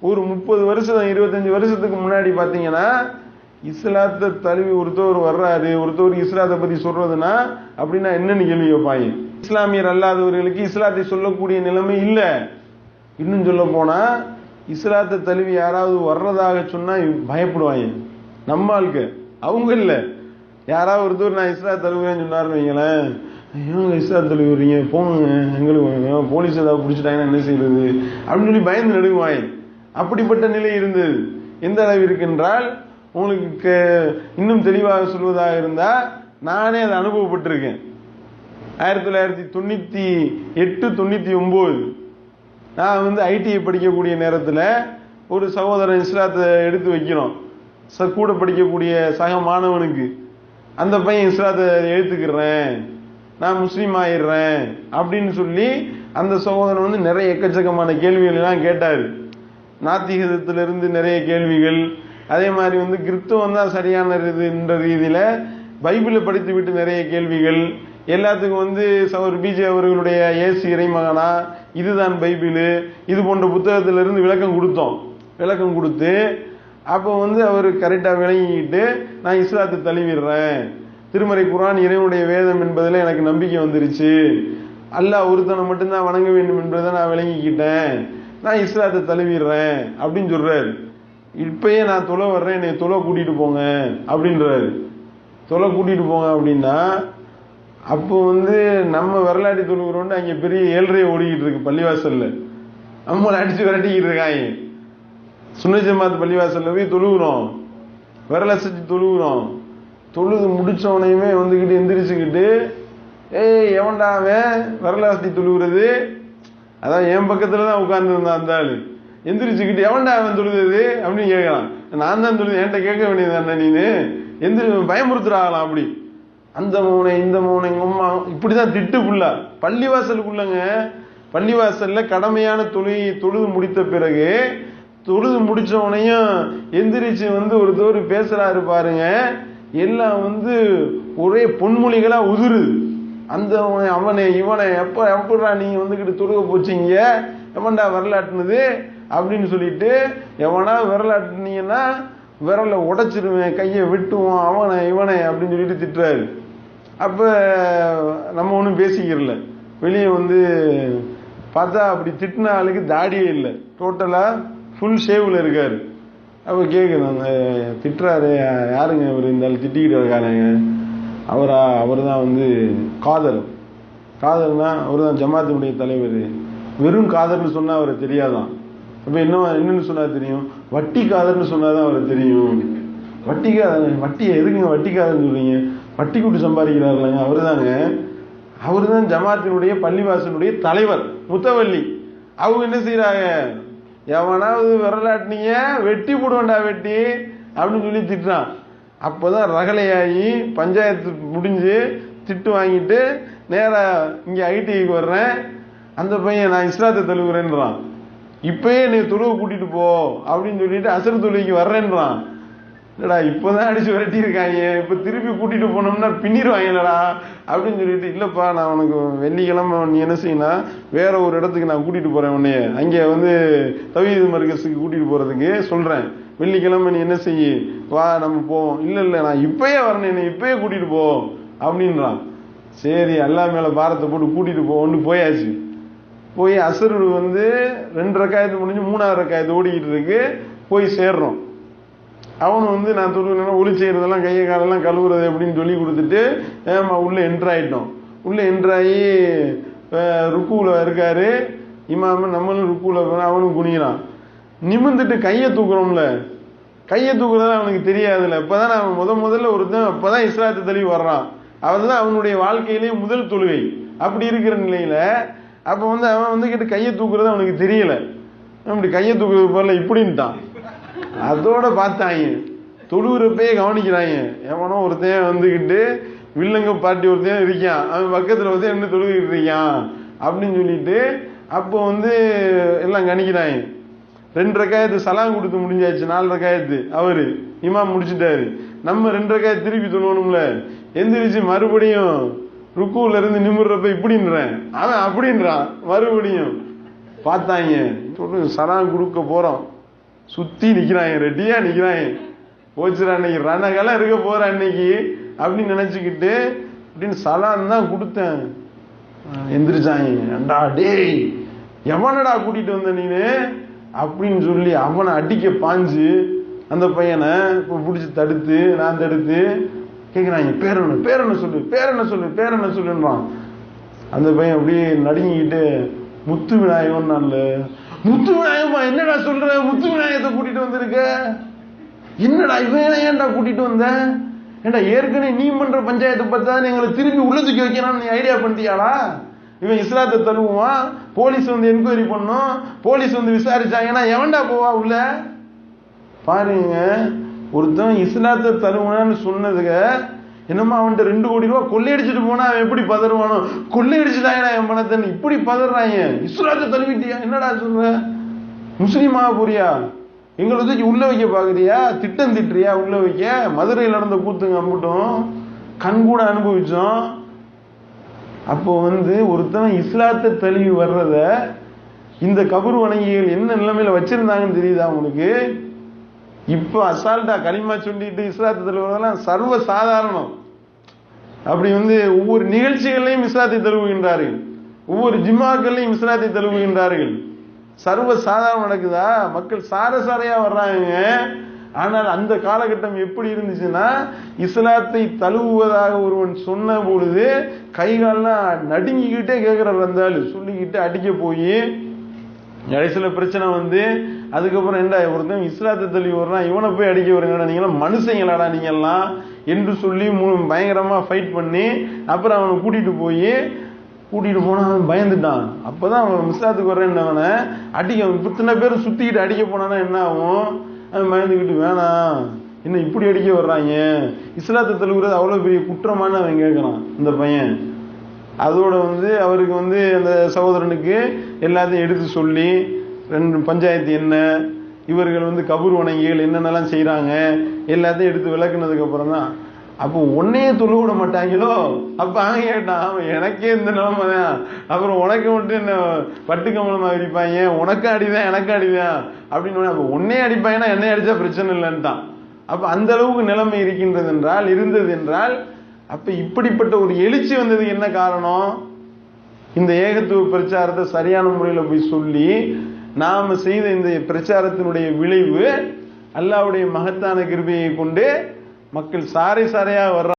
ஒரு முப்பது வருஷம் இருபத்தஞ்சு வருஷத்துக்கு முன்னாடி பார்த்தீங்கன்னா இஸ்லாத்தை தழுவி ஒருத்தவர் வர்றாரு ஒருத்தவர் இஸ்லாத்தை பற்றி சொல்றதுன்னா அப்படின்னா என்னன்னு கேள்வி வைப்பாங்க இஸ்லாமியர் அல்லாதவர்களுக்கு இஸ்லாத்தை சொல்லக்கூடிய நிலைமை இல்லை. இன்னும் சொல்ல போனா இஸ்லாத்தை தழுவி யாராவது வர்றதாக சொன்னா பயப்படுவாங்க. நம்ம ஆளுக்கு. அவங்க இல்லை. யாராவது ஒருத்தர் நான் இஸ்லாத்தை தழுவுறேன்னு சொன்னார்னு வைங்களேன். ஏங்க இஸ்லாத்தை தழுவுறீங்க? போங்க. எங்களுக்கு போலீஸ் ஏதாவது பிடிச்சிட்டாங்கன்னா என்ன செய்யறது? அப்படின்னு சொல்லி பயந்து நடுங்குவாங்க. அப்படிப்பட்ட நிலை இருந்தது. எந்த அளவு இருக்கென்றால் உங்களுக்கு இன்னும் தெளிவாக சொல்வதாக இருந்தால் நானே அதை அனுபவப்பட்டிருக்கேன். ஆயிரத்தி தொள்ளாயிரத்தி தொண்ணூற்றி எட்டு தொண்ணூற்றி ஒம்பது நான் வந்து ஐடிஐ படிக்கக்கூடிய நேரத்தில் ஒரு சகோதரன் இஸ்லாத்தை எடுத்து வைக்கிறோம். ச- கூட படிக்கக்கூடிய சக மாணவனுக்கு. அந்த பையன் இஸ்லாத்தை எழுத்துக்கிறேன் நான் முஸ்லீம் ஆயிடுறேன் அப்படின்னு சொல்லி அந்த சகோதரன் வந்து நிறைய எக்கச்சக்கமான கேள்விகள் எல்லாம் கேட்டார். நாத்திகத்திலிருந்து நிறைய கேள்விகள். அதே மாதிரி வந்து கிறிஸ்துவம் தான் சரியான இதுன்ற ரீதியில் பைபிளை படித்து விட்டு நிறைய கேள்விகள். எல்லாத்துக்கும் வந்து சவர் பிஜே அவர்களுடைய இயேசு இறைமகனா? இதுதான் பைபிள். இது போன்ற புத்தகத்திலிருந்து விளக்கம் கொடுத்தோம். விளக்கம் கொடுத்து அப்போ வந்து அவர் கரெக்டாக விளங்கிக்கிட்டு நான் இஸ்லாத்தை தழுவிடுறேன். திருமறை குரான் இறைவனுடைய வேதம் என்பதில் எனக்கு நம்பிக்கை வந்துருச்சு. அல்லாஹ் ஒருத்தனை மட்டும்தான் வணங்க வேண்டும் என்பதை நான் விளங்கிக்கிட்டேன். நான் இஸ்லாத்தை தழுவிடுறேன் அப்படின்னு சொல்றாரு. இப்பயே நான் தொலை வர்றேன் என்னை தொலை கூட்டிட்டு போங்க அப்படின்றாரு. தொலை கூட்டிட்டு போங்க அப்படின்னா அப்போ வந்து நம்ம வரலாற்றி தொழுகிறோண்டு அங்கே பெரிய ஏழ்றையை ஓடிக்கிட்டு இருக்கு பள்ளிவாசல்ல. நம்மளை அடிச்சு விரட்டிக்கிட்டு இருக்காங்க. சுன்ன ஜமாத் பள்ளிவாசல்ல போய் தொழுகிறோம் விரல செஞ்சு தொழுகிறோம் தொழுது முடிச்சவனையுமே வந்துக்கிட்டு எந்திரிச்சுக்கிட்டு ஏய் எவன்டாவே வரலாசி தொழுகிறது அதான் என் பக்கத்துல தான் உட்கார்ந்துருந்தான் அந்த ஆளு. எந்திரிச்சுக்கிட்டு எவன்டா அவன் தொழுது அப்படின்னு கேட்கலாம். நான் தான் தொழுது என்கிட்ட கேட்க வேண்டியது நீனு? எந்திரி பயமுறுத்துறாங்களாம் அப்படி. அந்த மூனை இந்த மூனை எங்கள் அம்மா இப்படிதான் திட்டு ஃபுல்லா பள்ளிவாசலுக்குள்ளங்க. பள்ளிவாசல்ல கடமையான தொழுகை தொழுது முடித்த பிறகு தொழுது முடிச்ச உடனேயும் எந்திரிச்சு வந்து ஒருத்தவர் பேசுறாரு பாருங்க. எல்லாம் வந்து ஒரே பொன்மொழிகளா உதிருது. அந்த அவனை- இவனை எப்ப எப்படா நீ வந்துக்கிட்டு துருக போச்சீங்க? எவன்டா விரலாட்டுனது? அப்படின்னு சொல்லிட்டு எவனா விரலாட்டுனீங்கன்னா விரலை உடைச்சிருவேன் கையை வெட்டுவான் அவனை இவனை அப்படின்னு சொல்லிட்டு திட்டுறாரு. அப்ப நம்ம ஒன்றும் பேசிக்கிறல. வெளியே வந்து பார்த்தா அப்படி திட்டின ஆளுக்கு தாடியே இல்லை. டோட்டலா ஃபுல் ஷேவ்ல இருக்காரு. அப்ப கேக்குது அந்த திட்டுறாரு யாருங்க இவர்? இந்த ஆள் திட்டிக்கிட்டு இருக்காருங்க. அவரா அவர் தான் வந்து காதர் காதர்னா அவர் தான் ஜமாத்தினுடைய தலைவர். வெறும் காதர்னு சொன்னால் அவருக்கு தெரியாதான். அப்போ என்ன என்னன்னு சொன்னால் தெரியும்? வட்டி காதர்னு சொன்னால் தான் அவருக்கு தெரியும். வட்டி காதல் வட்டி எதுக்குங்க வட்டி சொல்கிறீங்க சொல்றீங்க? வட்டி கூட்டு சம்பாதிக்கிறாருலங்க அவர் தாங்க அவர் தான் ஜமாத்தினுடைய பள்ளிவாசனுடைய தலைவர் முத்தவல்லி. அவங்க என்ன செய்கிறாங்க எவனாவது விரலாட்டினீங்க வெட்டி போடுவேண்டா வெட்டி அப்படின்னு சொல்லி திட்டுறான். அப்போதான் ரகலையாகி பஞ்சாயத்து முடிஞ்சு திட்டு வாங்கிட்டு நேராக இங்கே ஐடிஐக்கு வர்றேன். அந்த பையன் நான் இஸ்லாத்தை தழுவுறேன்றான். இப்பயே நீ தொழுவை கூட்டிட்டு போ அப்படின்னு சொல்லிட்டு அசர் தொழுகைக்கு வர்றேன்றான். இல்லடா இப்பதான் அடிச்சு அடித்து விரட்டியிருக்காங்க இப்போ திருப்பி கூட்டிட்டு போனோம்னா பின்னிடுவாங்கலடா அப்படின்னு சொல்லிட்டு இல்லைப்பா நான் உனக்கு வெள்ளிக்கிழமை நீ என்ன செய்யணும் வேற ஒரு இடத்துக்கு நான் கூட்டிட்டு போறேன் உன்னைய. அங்கே வந்து தவீது மர்கஸுக்கு கூட்டிட்டு போறதுக்கு சொல்றேன். வெள்ளிக்கிழமை நீ என்ன செய்ய? வா நம்ம போவோம். இல்லை இல்லை நான் இப்பயே வரணும் என்னை இப்பயே கூட்டிகிட்டு போ அப்படின்றான். சரி அல்லா மேலே பாரத்தை போட்டு கூட்டிகிட்டு போவோன்னு போயாச்சு. போய் அசர் வந்து ரெண்டு ரக்காயத்து முடிஞ்சு மூணாவது ரக்காயத்து ஓடிக்கிட்டு இருக்கு. போய் சேர்றோம். அவனும் வந்து நான் தொழுவேன் ஒளி செய்யறதெல்லாம் கையை காலெல்லாம் கழுவுறது அப்படின்னு சொல்லி கொடுத்துட்டு ஏமா உள்ளே என்ட்ரு உள்ளே உள்ள என்ட்ரு ஆகி இருக்காரு. இமாம நம்மளும் ருக்குவில் அவனும் குனிகிறான் நிமிர்ந்துட்டு கையை தூக்குறோம்ல. கையை தூக்குறது அவனுக்கு தெரியாதுல்ல. இப்பதான் அவன் முத முதல்ல ஒருத்தன் அப்பதான் இஸ்லாத்தை தழுவி வர்றான். அதுதான் அவனுடைய வாழ்க்கையிலேயே முதல் தொழுகை. அப்படி இருக்கிற நிலையில அப்போ வந்து அவன் வந்து கிட்ட கையை தூக்குறது அவனுக்கு தெரியல. அப்படி கையை தூக்குறது போல இப்படின்ட்டான். அதோட பார்த்தாங்க. தொழுகிறப்பே கவனிக்கிறாங்க. எவனோ ஒருத்தன் வந்துக்கிட்டு வில்லங்க பாட்டி ஒருத்தன் இருக்கான். அவன் பக்கத்தில் ஒருத்தன் என்ன தொழுகிட்டு இருக்கான் அப்படின்னு சொல்லிட்டு அப்போ வந்து எல்லாம் கணிக்கிறாங்க. ரெண்டு ரக்காயத்து சலாம் கொடுத்து முடிஞ்சாச்சு நாலு ரக்காயத்து அவரு இமாம் முடிச்சிட்டாரு. நம்ம ரெண்டு ரக்காயத்து திருப்பி சொல்லணும்ல எந்திரிச்சு மறுபடியும் ருக்குல இருந்து நிமிடுறப்ப இப்படின்றேன். அவன் அப்படின்றான் மறுபடியும். பார்த்தாங்க சொல்லுங்க சலாம் கொடுக்க போறோம். சுத்தி நிக்கிறாங்க ரெட்டியா நிக்கிறாங்க. போச்சுரா அன்னைக்கு ரணகலம் இருக்க போற அன்னைக்கு அப்படின்னு நினைச்சுக்கிட்டு அப்படின்னு சலான் தான் கொடுத்தேன். எந்திரிச்சாங்க ஏண்டா டேய் எவனடா கூட்டிட்டு வந்த நீனு? அப்படின்னு சொல்லி அவனை அடிக்க பாஞ்சு அந்த பையனை இப்போ பிடிச்சி தடுத்து நான் தடுத்து கேட்குறாங்க பேர் என்ன பேர் என்ன சொல்லு பேர் என்ன சொல்லு பேர் என்ன சொல்லுன்றான். அந்த பையன் அப்படியே நடுங்கிக்கிட்டு முத்து விநாயகம் நல்ல முத்து விநாயகமா என்னடா சொல்ற? முத்து விநாயகத்தை கூட்டிட்டு வந்திருக்க? என்னடா இவன் ஏன்டா கூட்டிட்டு வந்த? ஏன்டா ஏற்கனவே நீ பண்ற பஞ்சாயத்தை பார்த்தா எங்களை திரும்பி உள்ளதுக்கு வைக்கிறான்னு நீ ஐடியா பண்ணிட்டியாடா? இவன் இஸ்லாத்தை தழுவுவான். போலீஸ் வந்து என்கொயரி பண்ணும். போலீஸ் வந்து விசாரிச்சாங்கன்னா எவன்டா போவா உள்ள? பாருங்க. ஒருத்தன் இஸ்லாத்தை தருவான்னு சொன்னதுக்கு என்னமா அவன்கிட்ட ரெண்டு கோடி ரூபா கொள்ளையடிச்சிட்டு போனா அவன் எப்படி பதறுவானோ? கொள்ளையடிச்சுட்டாங்கடா என் பணத்தை இப்படி பதறாங்க இஸ்லாத்தை தழுவிட்டியா? என்னடா சொல்ற? முஸ்லீமா போறியா எங்களை தூக்கி உள்ள வைக்க பாக்குறியா? திட்டம் திட்டுறியா? உள்ள வைக்க? மதுரையில் நடந்த கூத்துங்க அம்பிட்டோம். கண் கூட அனுபவிச்சோம். அப்போ வந்து ஒருத்தன் இஸ்லாத்தை தெளிவு வர்றத இந்த கபர் வணங்கிகள் என்ன நிலைமையில வச்சிருந்தாங்கன்னு தெரியுதா உங்களுக்கு? இப்ப அசால்ட்டா களிமா சொல்லிட்டு இஸ்லாத்தை தெளிவுறதெல்லாம் சர்வ சாதாரணம் அப்படி வந்து ஒவ்வொரு நிகழ்ச்சிகளையும் இஸ்லாத்தை தழுவுகின்றார்கள் ஒவ்வொரு ஜிம்மாக்கள்லையும் இஸ்லாத்தை தழுவுகின்றார்கள் சர்வ சாதாரணம் நடக்குதா? மக்கள் சார சாரையா வர்றாங்க. ஆனால் அந்த காலகட்டம் எப்படி இருந்துச்சுன்னா இஸ்லாத்தை தழுவுவதாக ஒருவன் சொன்ன பொழுது கைகாலெல்லாம் நடுங்கிக்கிட்டே கேட்குறாரு அந்த ஆள். சொல்லிக்கிட்டு அடிக்க போய் கடைசியில் பிரச்சனை வந்து அதுக்கப்புறம் என்ன ஒருத்தன் இஸ்லாத்தை தள்ளி வர்றான் இவனை போய் அடிக்க வருங்கடா நீங்களாம் மனுஷங்களாடா நீங்கள்லாம் என்று சொல்லி மு- ஃபைட் பண்ணி அப்புறம் அவனை கூட்டிகிட்டு போய் கூட்டிகிட்டு போனால் அவன் பயந்துட்டான். அப்போ தான் அவன் இஸ்லாத்துக்கு வர்றேன் அவனை அடிக்க இத்தனை பேர் சுற்றிக்கிட்டு அடிக்க போனானா என்ன ஆகும்? பயந்துக்கிட்டு வேணாம். என்ன இப்படி அடிக்க வர்றாங்க? இஸ்லாத்தை தழுவுறது அவ்வளோ பெரிய குற்றமான அவன் கேட்குறான் இந்த பையன். அதோட வந்து அவருக்கு வந்து அந்த சகோதரனுக்கு எல்லாத்தையும் எடுத்து சொல்லி ரெண்டு பஞ்சாயத்து என்ன இவர்கள் வந்து கபூர் வணங்கிகள் என்னென்னலாம் செய்கிறாங்க எல்லாத்தையும் எடுத்து விளக்குனதுக்கப்புறம் தான் அப்போ உன்னையே தொழு விட மாட்டாங்களோ? அப்போ அவன் கேட்டான் அவன் எனக்கே இந்த நிலைமை தான். அப்புறம் உனக்கு மட்டும் என்ன? பட்டு கம்பளமாக அடிப்பாங்க. உனக்கும் அடிதான் எனக்கும் அடிதான். அப்படின்னு அப்போ உன்னே அடிப்பாங்கன்னா என்னை அடித்தா பிரச்சனை இல்லைன்ட்டான் அப்போ அந்த அளவுக்கு நிலைமை இருக்கின்றது என்றால் இருந்தது என்றால் அப்போ இப்படிப்பட்ட ஒரு எழுச்சி வந்ததுக்கு என்ன காரணம்? இந்த ஏகத்துவ பிரச்சாரத்தை சரியான முறையில் போய் சொல்லி நாம செய்த இந்த பிரச்சாரத்தினுடைய விளைவு அல்லாவுடைய மகத்தான கிருபையை கொண்டு மக்கள் சாரி சாரையாக வர்ற